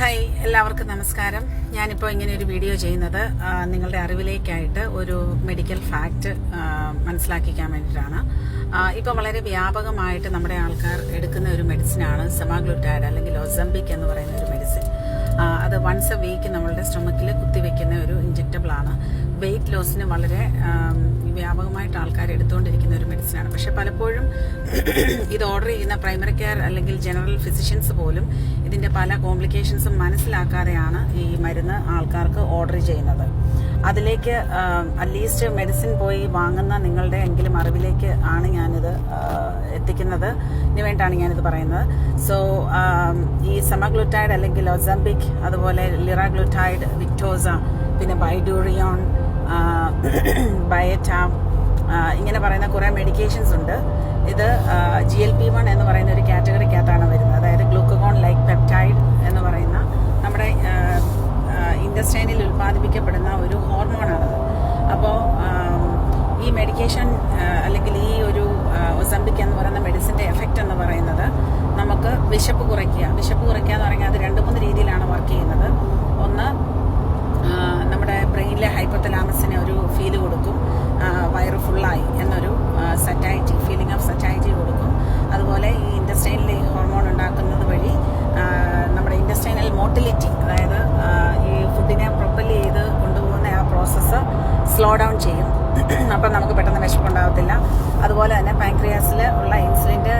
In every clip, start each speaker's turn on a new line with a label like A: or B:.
A: Hi എല്ലാവർക്കും നമസ്കാരം. ഞാനിപ്പോൾ ഇങ്ങനെ ഒരു വീഡിയോ ചെയ്യുന്നത് നിങ്ങളുടെ അറിവിലേക്കായിട്ട് ഒരു മെഡിക്കൽ ഫാക്റ്റ് മനസ്സിലാക്കിക്കാൻ വേണ്ടിയിട്ടാണ്. ഇപ്പോൾ വളരെ വ്യാപകമായിട്ട് നമ്മുടെ ആൾക്കാർ എടുക്കുന്ന ഒരു മെഡിസിനാണ് സെമാഗ്ലൂറ്റൈഡ് അല്ലെങ്കിൽ ഒസംബിക് എന്ന് പറയുന്ന ഒരു മെഡിസിൻ അത് വൺസ് എ വീക്ക് നമ്മളുടെ സ്റ്റൊമക്കിൽ കുത്തിവെക്കുന്ന ഒരു ഇഞ്ചക്റ്റബിൾ ആണ്. വെയിറ്റ് ലോസിന് വളരെ വ്യാപകമായിട്ട് ആൾക്കാർ എടുത്തുകൊണ്ടിരിക്കുന്ന ഒരു മെഡിസിനാണ് പക്ഷെ പലപ്പോഴും ഇത് ഓർഡർ ചെയ്യുന്ന പ്രൈമറി കെയർ അല്ലെങ്കിൽ ജനറൽ ഫിസിഷ്യൻസ് പോലും ഇതിന്റെ പല കോംപ്ലിക്കേഷൻസും മനസ്സിലാക്കാതെയാണ് ഈ മരുന്ന് ആൾക്കാർക്ക് ഓർഡർ ചെയ്യുന്നത്. അതിലേക്ക് അറ്റ്ലീസ്റ്റ് മെഡിസിൻ പോയി വാങ്ങുന്ന നിങ്ങളുടെ എങ്കിലും അറിവിലേക്ക് ആണ് ഞാനിത് എത്തിക്കുന്നത്. വേണ്ടാണ് ഞാനിത് പറയുന്നത്. സോ ഈ സെമഗ്ലൂറ്റൈഡ് അല്ലെങ്കിൽ ഒസംബിക് അതുപോലെ ലിറാഗ്ലുറ്റൈഡ് വിക്ടോസ പിന്നെ ബൈഡൂറിയോൺ ബയറ്റ ഇങ്ങനെ പറയുന്ന കുറേ മെഡിക്കേഷൻസ് ഉണ്ട്. ഇത് ജി എൽ പി വൺ എന്ന് പറയുന്ന ഒരു കാറ്റഗറിക്കകത്താണ് വരുന്നത്. അതായത് ഗ്ലൂക്കോൺ ലൈക്ക് പെപ്റ്റൈഡ് എന്ന് പറയുന്ന നമ്മുടെ ഇൻഡസ്ട്രൈനിൽ ഉൽപ്പാദിപ്പിക്കപ്പെടുന്ന ഒരു ഹോർമോണാണ് അപ്പോൾ ഈ മെഡിക്കേഷൻ അല്ലെങ്കിൽ ഈ ഒരു ഒസംബിക് എന്ന് പറയുന്ന മെഡിസിന്റെ എഫക്റ്റ് എന്ന് പറയുന്നത് നമുക്ക് വിശപ്പ് കുറയ്ക്കുക. വിശപ്പ് കുറയ്ക്കുക എന്ന് പറഞ്ഞാൽ അത് രണ്ട് മൂന്ന് രീതിയിലാണ് വർക്ക് ചെയ്യുന്നത്. ഒന്ന് നമ്മുടെ ബ്രെയിനിലെ ഹൈപ്പത്തലാമസിന് ഒരു ഫീൽ കൊടുക്കും. വയറ് ഫുള്ളായി എന്നൊരു സറ്റൈറ്റി ഫീലിംഗ് ഓഫ് സറ്റൈറ്റി കൊടുക്കും. അതുപോലെ ഈ ഇൻഡസ്ട്രൈനിൽ ഈ ഹോർമോൺ ഉണ്ടാക്കുന്നത് വഴി നമ്മുടെ ഇൻഡസ്ട്രൈനൽ മോട്ടിലിറ്റി അതായത് ഈ ഫുഡിനെ പ്രൊപ്പൽ ചെയ്ത് കൊണ്ടുപോകുന്ന ആ പ്രോസസ്സ് സ്ലോ ഡൗൺ ചെയ്യും. അപ്പം നമുക്ക് പെട്ടെന്ന് വിശപ്പുണ്ടാകത്തില്ല അതുപോലെ തന്നെ പാൻക്രിയാസിൽ ഉള്ള ഇൻസുലിന്റെ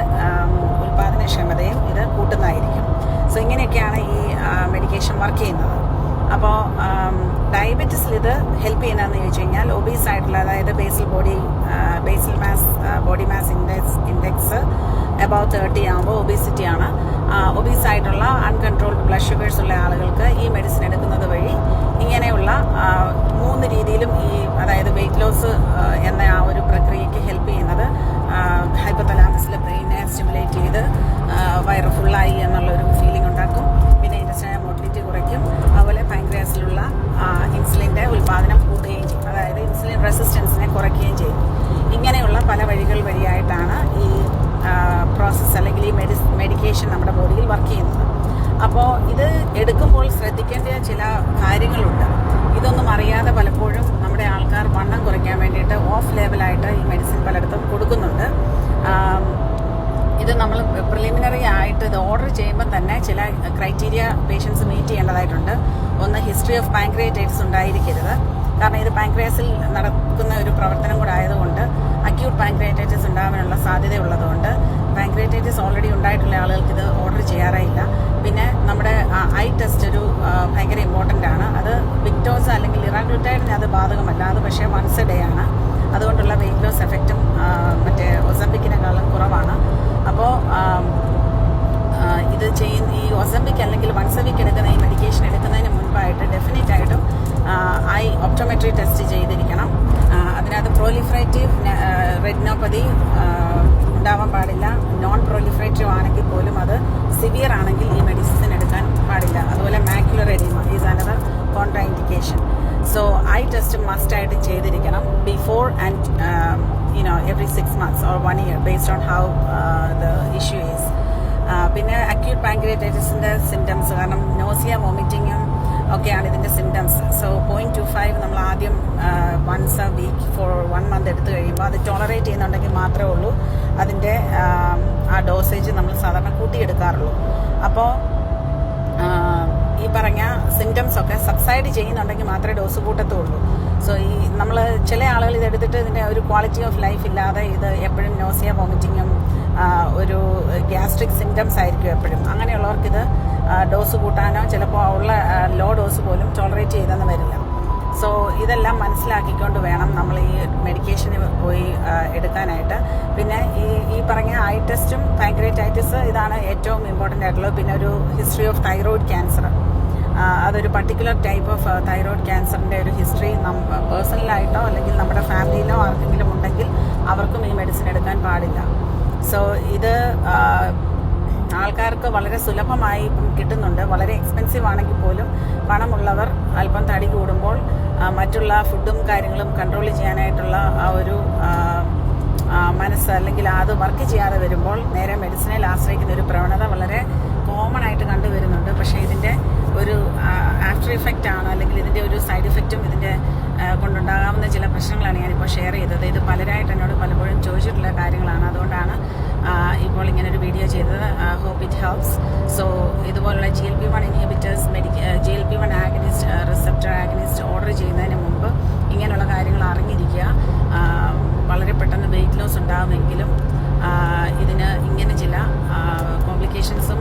A: ഉൽപാദനക്ഷമതയും ഇത് കൂട്ടുന്നതായിരിക്കും. സോ ഇങ്ങനെയൊക്കെയാണ് ഈ മെഡിക്കേഷൻ വർക്ക് ചെയ്യുന്നത്. അപ്പോൾ ഡയബറ്റിസിൽ ഇത് ഹെൽപ്പ് ചെയ്യുന്നതെന്ന് ചോദിച്ചു കഴിഞ്ഞാൽ ഒബീസ് ആയിട്ടുള്ള അതായത് basal body basal mass body mass index index above thirty ആകുമ്പോൾ ഒബീസിറ്റി ആണ്. ഒബീസ് ആയിട്ടുള്ള അൺകൺട്രോൾഡ് ബ്ലഡ് ഷുഗേഴ്സ് ഉള്ള ആളുകൾക്ക് ഈ മെഡിസിൻ എടുക്കുന്നത് വഴി ഇങ്ങനെയുള്ള മൂന്ന് രീതിയിലും ഈ അതായത് വെയിറ്റ് ലോസ് എന്ന ആ എടുക്കുമ്പോൾ ശ്രദ്ധിക്കേണ്ട ചില കാര്യങ്ങളുണ്ട്. ഇതൊന്നും അറിയാതെ പലപ്പോഴും നമ്മുടെ ആൾക്കാർ വണ്ണം കുറയ്ക്കാൻ വേണ്ടിയിട്ട് ഓഫ് ലെവലായിട്ട് ഈ മെഡിസിൻ പലയിടത്തും കൊടുക്കുന്നുണ്ട്. ഇത് നമ്മൾ പ്രിലിമിനറി ആയിട്ട് ഇത് ഓർഡർ ചെയ്യുമ്പോൾ തന്നെ ചില ക്രൈറ്റീരിയ പേഷ്യൻസ് മീറ്റ് ചെയ്യേണ്ടതായിട്ടുണ്ട്. ഒന്ന് ഹിസ്റ്ററി ഓഫ് പാൻക്രിയേറ്റൈറ്റ്സ് ഉണ്ടായിരിക്കരുത്. കാരണം ഇത് പാൻക്രിയാസിൽ നടക്കുന്ന ഒരു പ്രവർത്തനം കൂടെ ആയതുകൊണ്ട് അക്യൂട്ട് പാൻക്രിയേറ്റൈറ്റിസ് ഉണ്ടാകാനുള്ള സാധ്യതയുള്ളതുകൊണ്ട് പാൻക്രിയേറ്റൈറ്റിസ് ഓൾറെഡി ഉണ്ടായിട്ടുള്ള ആളുകൾക്ക് ഇത് ഓർഡർ ചെയ്യാറായില്ല. പിന്നെ നമ്മുടെ ഐ ടെസ്റ്റ് ഒരു ഭയങ്കര ഇമ്പോർട്ടന്റ് ആണ്. അത് വിക്ടോസ് അല്ലെങ്കിൽ ഇറാഗ്ലൂറ്റൈഡിന് അത് ബാധകമല്ല. അത് പക്ഷേ വൺസ് ഡേ ആണ്. അതുകൊണ്ടുള്ള വെയിറ്റ് ലോസ് എഫക്റ്റും മറ്റേ ഒസംബിക്കിനെക്കാളും കുറവാണ്. അപ്പോൾ ഇത് ചെയ്യുന്ന ഈ ഒസംബിക് അല്ലെങ്കിൽ വൺസബിക് എടുക്കുന്ന ഈ മെഡിക്കേഷൻ എടുക്കുന്നതിന് മുൻപായിട്ട് ഡെഫിനറ്റ് ആയിട്ടും ഐ ഒപ്റ്റോമെട്രി ടെസ്റ്റ് ചെയ്തിരിക്കണം. അതിനകത്ത് പ്രോലിഫറേറ്റീവ് റെറ്റിനോപ്പതി ഉണ്ടാവാൻ പാടില്ല. നോൺ പ്രൊലിഫറേറ്റീവ് ആണെങ്കിൽ പോലും അത് സിവിയർ ആണെങ്കിൽ ഈ മെഡിസിൻ എടുക്കാൻ പാടില്ല. അതുപോലെ macular oedema is another contraindication so eye test must ആയിട്ട് ചെയ്തിരിക്കണം before and you know every six months or one year based on how the issue is പിന്നെ അക്യൂട്ട് പാൻക്രിയറ്റൈറ്റിസിന്റെ സിംറ്റംസ് കാരണം നോസിയ വോമിറ്റിങ്ങും ഒക്കെയാണ് ഇതിന്റെ symptoms so point two five നമ്മൾ ആദ്യം once a week for one month എടുത്തു കഴിയുമ്പോൾ അത് ടോളറേറ്റ് ചെയ്യുന്നുണ്ടെങ്കിൽ മാത്രമേ ഉള്ളൂ. അതിന്റെ ആ ഡോസേജ് നമ്മൾ സാധാരണ കൂട്ടിയെടുക്കാറുള്ളൂ. അപ്പോൾ ഈ പറഞ്ഞ സിംറ്റംസ് ഒക്കെ സബ്സൈഡ് ചെയ്യുന്നുണ്ടെങ്കിൽ മാത്രമേ ഡോസ് കൂട്ടത്തുള്ളൂ. സോ ഈ നമ്മൾ ചില ആളുകൾ ഇതെടുത്തിട്ട് ഇതിന്റെ ഒരു ക്വാളിറ്റി ഓഫ് ലൈഫ് ഇല്ലാതെ ഇത് എപ്പോഴും നോസിയ വോമിറ്റിങ്ങും ഒരു ഗ്യാസ്ട്രിക് സിംറ്റംസ് ആയിരിക്കും എപ്പോഴും. അങ്ങനെയുള്ളവർക്ക് ഇത് ഡോസ് കൂട്ടാനോ ചിലപ്പോൾ ഉള്ള ലോ ഡോസ് പോലും ടോളറേറ്റ് ചെയ്തെന്ന് വരില്ല. സോ ഇതെല്ലാം മനസ്സിലാക്കിക്കൊണ്ട് വേണം നമ്മൾ ഈ മെഡിക്കേഷന് പോയി എടുക്കാനായിട്ട്. പിന്നെ ഈ ഈ പറഞ്ഞ ഐ ടെസ്റ്റും പാൻക്രിയറ്റൈറ്റിസ് ഇതാണ് ഏറ്റവും ഇമ്പോർട്ടന്റ് ആയിട്ടുള്ളത്. പിന്നെ ഒരു ഹിസ്റ്ററി ഓഫ് തൈറോയിഡ് ക്യാൻസർ അതൊരു പർട്ടിക്കുലർ ടൈപ്പ് ഓഫ് തൈറോയ്ഡ് ക്യാൻസറിന്റെ ഒരു ഹിസ്റ്ററി പേഴ്സണലായിട്ടോ അല്ലെങ്കിൽ നമ്മുടെ ഫാമിലിയിലോ ആർക്കെങ്കിലും ഉണ്ടെങ്കിൽ അവർക്കും ഈ മെഡിസിൻ എടുക്കാൻ പാടില്ല. സോ ഇത് ആൾക്കാർക്ക് വളരെ സുലഭമായി കിട്ടുന്നുണ്ട്. വളരെ എക്സ്പെൻസീവ് ആണെങ്കിൽ പോലും പണമുള്ളവർ അല്പം തടി കൂടുമ്പോൾ മറ്റുള്ള ഫുഡും കാര്യങ്ങളും കൺട്രോൾ ചെയ്യാനായിട്ടുള്ള ആ ഒരു മനസ്സ് അല്ലെങ്കിൽ അത് വർക്ക് ചെയ്യാതെ വരുമ്പോൾ നേരെ മെഡിസിനിൽ ആശ്രയിക്കുന്ന ഒരു പ്രവണത വളരെ കോമൺ ആയിട്ട് കണ്ടുവരുന്നുണ്ട് പക്ഷേ ഇതിന്റെ പ്രശ്നങ്ങളാണ് ഞാനിപ്പോൾ ഷെയർ ചെയ്തത് ഇത് പലരായിട്ട് എന്നോട് പലപ്പോഴും ചോദിച്ചിട്ടുള്ള കാര്യങ്ങളാണ് അതുകൊണ്ടാണ് ആ, ഇപ്പോൾ ഇങ്ങനെ ഒരു വീഡിയോ ചെയ്തത് ഹോപ്പ് ഇറ്റ് ഹെൽപ്സ് സോ ഇതുപോലുള്ള G L P one inhibitors മെഡിക്ക G L P one agonist receptor agonist order ചെയ്യുന്നതിന് മുമ്പ് ഇങ്ങനെയുള്ള കാര്യങ്ങൾ അറിഞ്ഞിരിക്കുക. വളരെ പെട്ടെന്ന് വെയിറ്റ് ലോസ് ഉണ്ടാകുമെങ്കിലും ആ, ഇതിന് ഇങ്ങനെ ചില കോംപ്ലിക്കേഷൻസും